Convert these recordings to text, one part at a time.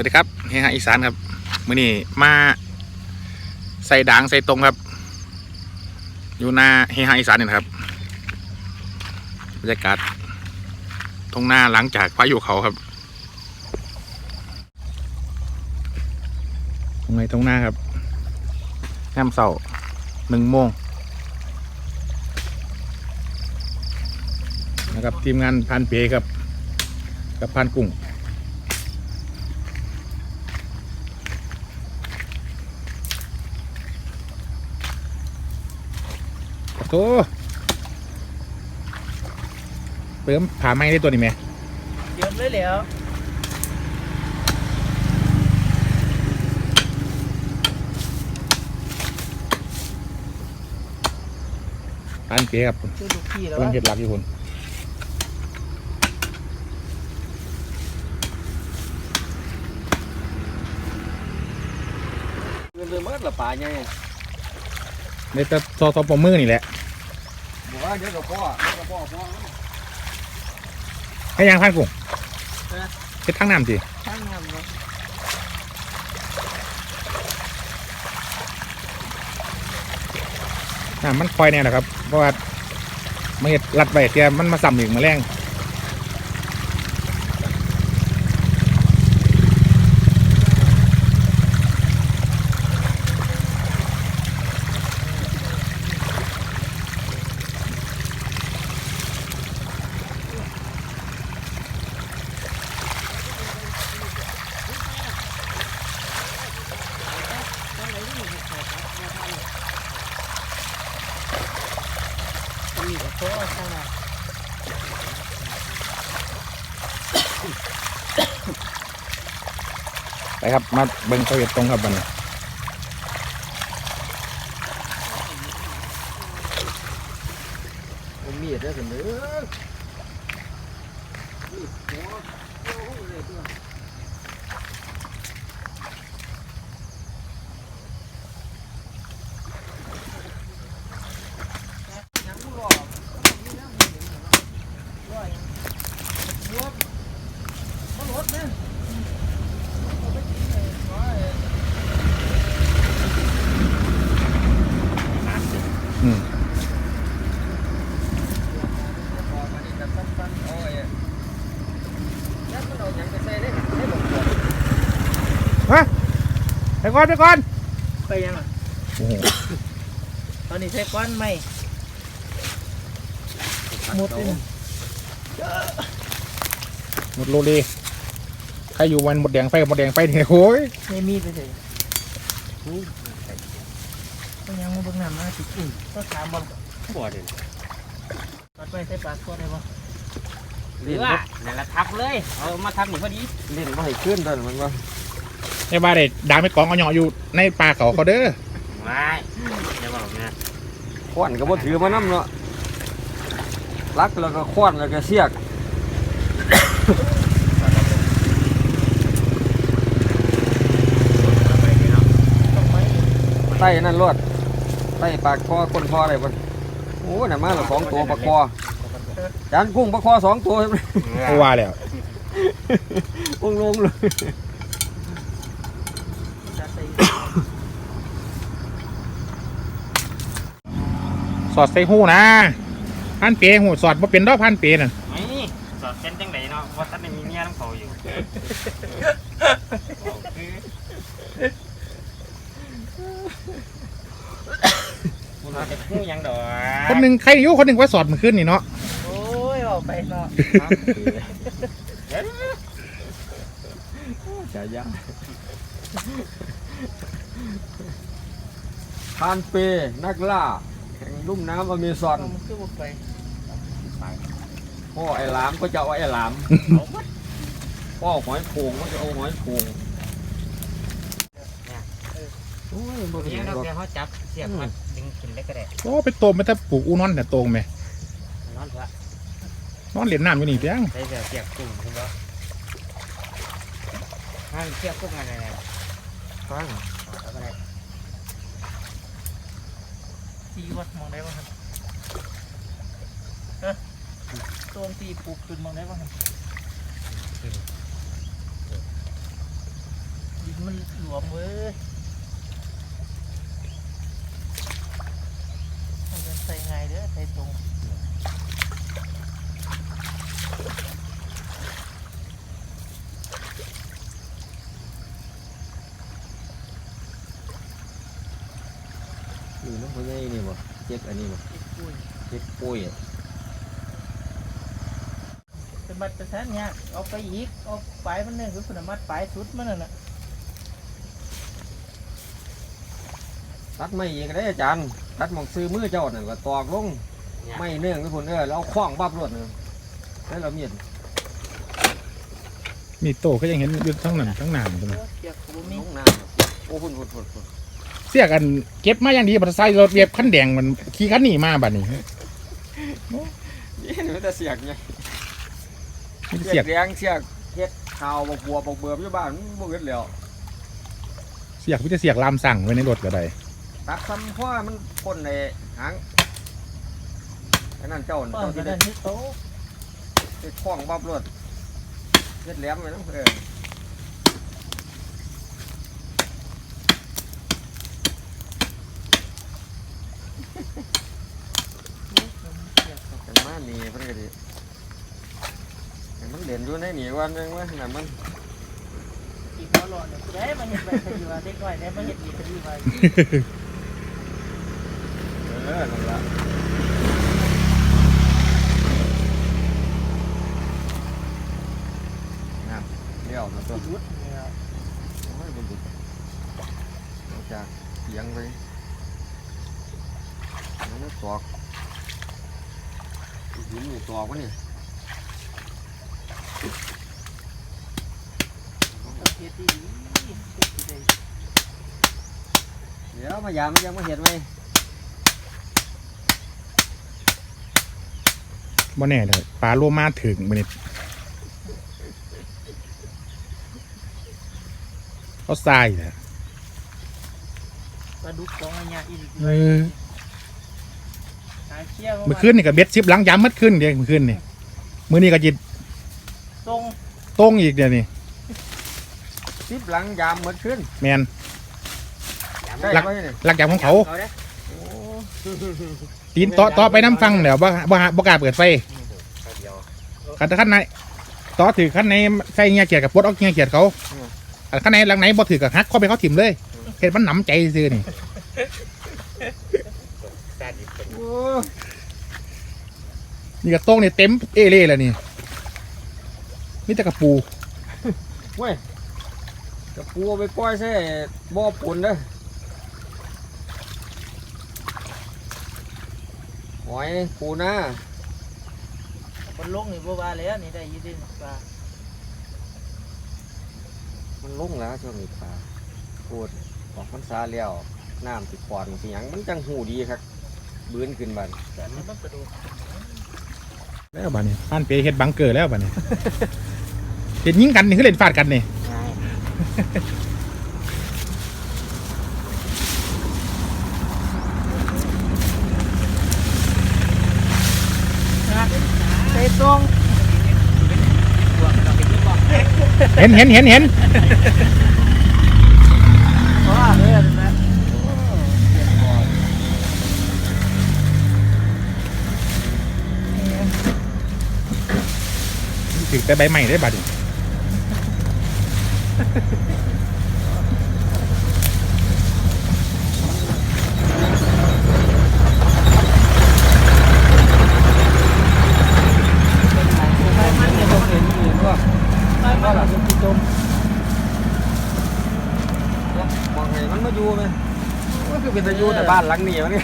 วัสดีครับเฮฮาอีสานครับมื่อนี้มาใส่ด่างใส่ตรงครับ อยู่หน้าเฮฮาอีสานนี่นะครับบรรยากาศตรงหน้าหลังจากพายุเขาครับตรงไหนตรงหน้าครับแอมเสาหนึ่งโมงนะครับทีมงานพันเปยครับกับพันกุ้ง โอ้เติมผ่าไม้ได้ตัวนี้ไหมเยอะเลยแล้วอันเปียครับชื่อลูกพี่แล้วกำลังวะเห็ดหลักอยู่คุณเงินเดือนมันละป่าไงในแต่ซอซอปอมือนี่แหละบอกว่า เดี๋ยวกับพ่อเดี๋ยวกับพ่อพ่อให้ยางพันกุ้งเฮ็ดทั้งน้ำสิช่างงามเนาะน้ำมันคอยแน่แหละครับ เพราะว่ามันเห็ดรัดไว้เตียมันมาซ้ำอีกมาแรง มีกับโซ่ช่างงาม ไปครับ มาเบิ่งเขาเห็ดตรงครับบัดนผมมีดได้เสมอ ยังไม่รอรอยังรวมมันรถเนี่ยเอาไปกินเลยรอเลย อืม พ่อมานี่กับสั้นๆเอาไอ้ยัดมันเอาหยังไปใส่ได้ได้บอกก่อน ฮะไป ก่อนไปก่อนไปยังอะโอ้โหตอนนี้ใช้ก้อนไหมหมดเลยนะหมดโลเลใครอยู่วันหมดแดงไฟกับหมดแดงไฟเนี่ยโอ้ยไม่มีไปเลยก็ยังมาเบิ่งน้ำนะติดอุ่นก็ถามบอลบ่เด่นตัดไปใส่ปากก็ได้บ่เล่นว่าบ่นั่นละทับเลย เอามาทับหนูพอดี เล่นบ่ให้ขึ้นเท่านั้นมันว่า ไอ้บ้าเด็ดดางไม่กองเอาเหยาะอยู่ในป่าเขาเขาเด้อไม่เดี๋ยวบอกนะขวานก็บ่ถือมานำเนาะลักแล้วก็ขวานแล้วก็เสียกต้องไหมไต้นั่นรวดไต้ปากคอคนคออะไรบ่โอ้น่ะมาและสองตัวปากคอจานกุ้งปากคอสองตัวเพราะว่าแล้วกุ้งลงเลย จะใส่ ส อดใส่หูนะพันเปียหูสอดบ่เป็นดอกพันเปียน่ะไม่สอดเส้นจังไหนเนาะว่าท่านได้มีเมียน้ำเขาอยู่มันจะพูดยังดอกคนหนึ่งใครอยู่คนหนึ่งไว้สอดมันขึ้นนี่เนาะโอ้ยออกไปเนาะฉายาพานเปนักล่าแห่ง ลุ่มน้ำอเมซอนมันคือบ่ไปพ่อไอ้หลามก็จะเอาไอ้หลามพ่อหอยโขงก็จะเอาหอยโขงโอ้ยบ่เมีเห็ยนเราหรอกแกเขาจับเสียบมันดึงกินเล็กก็ได้โอ้ไปโตมไปแต่ปลูกอูนอนแต่โตงไหมนอนเถอะนอนเหรียญน้ำอยู่นี่เพียงใส่เสียบเสียบกุ้งคุณบ่ห้ามเสียบกุ้งอะไรเนี่ยฟัง เอาก็ได้ ตีวัดมองได้บ่ครับฮะตัวตีปลูกขึ้นมองได้บ่ครับมันหลวมเว้ยมันใส่ไงเด้อใส่ตรง นี่น้ใหญ่นี่บ่เจ็บอันนี้บ่เจ็บปุ้ยอะเป็นบัตรประชาชนเนี่ยเอาไปอีกเอาปมันเนี่ยคือคุณมัดปสุดมันน่ะนะตัดไม่อีกก็ได้อาจารย์ตัดหมองซื้อมือเจ้าหนั่นก็ตอกลงไม่เนื่องไปพุ่นเด้อแล้วเอาคว้างบับรวดนึงแล้วเราเมียนมีโตก็ยังเห็นอยู่ทั้งนั้นทั้งหนามตรงนั้นโอ้เจียกกูบ่มีลงน้ำโอ้พุ่นพุ่นพุ่นพุ่น เสียกันเก็บมาอย่างดีบัตรไซค์รถเรียบคันแดงมันขี่คันนี้มาบัดนี้นี่มันจะเสียกไงมันเสีเสียยกกแรงเสียกเฮ็ดข่าวบอกบัวบอกเบื่ออยู่บ้านมันบ่เฮ็ดแล้วเสียกพี่จะเสียกลามสั่งไว้ในรถก็ได้ตัดซ้ำเพราะว่ามันพ่นในหางไอ้นั่นเจ้าป้อเจ้ามกัที่นได้นั่นที่โตะไปคล้องบับรวดเฮ็ดแหลมไว้นำเออ กันมาหนีเพิ่นก็ดิให้มันเด่นอยู่ในหนีวันหนึงว่าน่ะมันอีกหัวหลอดเนี่ยกูได้มาเห็นไปคดีว่าเด็กน้อยได้มาเห็นดีคดีว่าเออนั่นละนั่นเลี้ยวนะตัวยุดเนี่ยโอ้ยบุญบุญเอาจากเสียงไปมันไม่ตอกหินนี่ตอกวะนี่ประ เภทที่ดีเฮ็ดสิได้เดี๋ยวมายามมันยังไม่เห็นไหมบ่แน่เลยปลาโลมาถึงมันนี่เขาทรายแหละปลาดุกสองอันเนี่ยอีกเออหาเชี่ยวเมื่อคืนนี่ก็เบ็ดซิบหลังย้ำมัดขึ้นเดียวเมื่อคืนนี่มื้อนี้ก็จิ ตตรงตรงอีกเดี๋ยวนี้สิบหลังยามหมดขึ้นแมนได้หลักไว้นี่หลักอย่างของเขาเอาเด้อโอ้ตีนต่อต่อไปน้ำฟังเดี๋ยวบ่บ่หาบ่กล้าเปิดไฟเดียวคันขั้นไหนต่อถือขั้นไหนใส่เงียเกียดกับปลดออกเงียเกียดเขาอันขั้นไหนหลังไหนบ่ถือกับฮักเข้าไปเขาถิ่มเลยเห็นมันหนำใจซื้อนี่แซดอีกเป็นโอ้นี่ก็โต้งนี่เต็มเอเล่แล้วนี่ มีแต่กระปูเว้ยจะปูเอาไปปล่อยใส่บ่อปุ่นเด้อหอยปูนามันลงนี่บ่ว่าแล้วนี่ได้อยินดีปลามันลงแล้วช่วงนี้ปลาพูดออกพรรษาแล้วน้ำติดปอนสิหยังมันจังหูดีครับบืนขึ้นบันแต่มันต้องกระโดดแล้วบ้านี้ผ่านเปเฮ็ดบังเกอร์แล้วบ้านี้ เห็นยิงกันนี่คือเล่นฟาดกันนี่ใส่ตรงเห็นเห็นเห็นเห็นเพราะว่าเฮ้ยนั่นนะถือแต่ใบใหม่ได้บ้านี้ไม่มั นเนี่ยผมเห็นอยู่ว่าไปมาหลังจะจมมองไงมันมาอยู่ไหมก็คือเป็นตะยูแต่บ้านหลังนี้มันนี่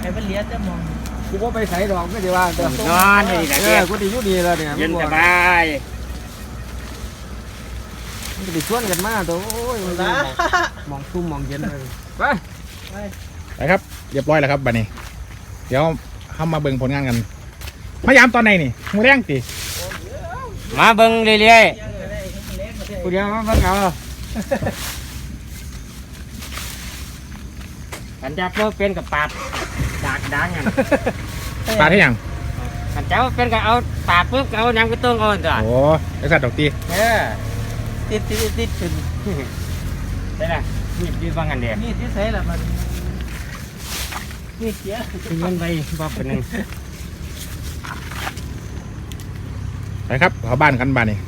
ให้มันเลี้ยงแต่มองกูว่าไปใส่ดอกไม่ได้ว่าตัวนอนนี่นะเอเด้ออกูดีอยู่ดีแล้วเนี่ยเย็นมันสบอกบายมัน จะไปชวนกันมาตัวโอ้ยมันละมองซุ่มมองเย็นเลยไปไปไปครับเรียบร้อยแล้วครับบ้านี้ เดี๋ยวเข้ามาเบิ่งผลงานกันมายามตอนไหนนี่มือแรงติมาเบิ่งเรื่อยเลี้ยงก็ได้ให้มันเลี้ยงก็ได้กูเดียวมาเพิ่งเอาๆกันจับบ่เป็นกับปาดดากดางหยังปลาที่ยังกันจับบ่เป็นก็เอาปาดปุ๊บก็เอาหยังไปต้งเอาตัวโอ้ไอสัตว์ดอกตีเออ ติดติดติดขึ้นได้ละมีดยืดว่างันเดียวนี่ที่ใส่ละมันนี่เสียถึงเงินไปบ้าเป็นหนึ่งไปครับเขาบ้านกันบ้านนี่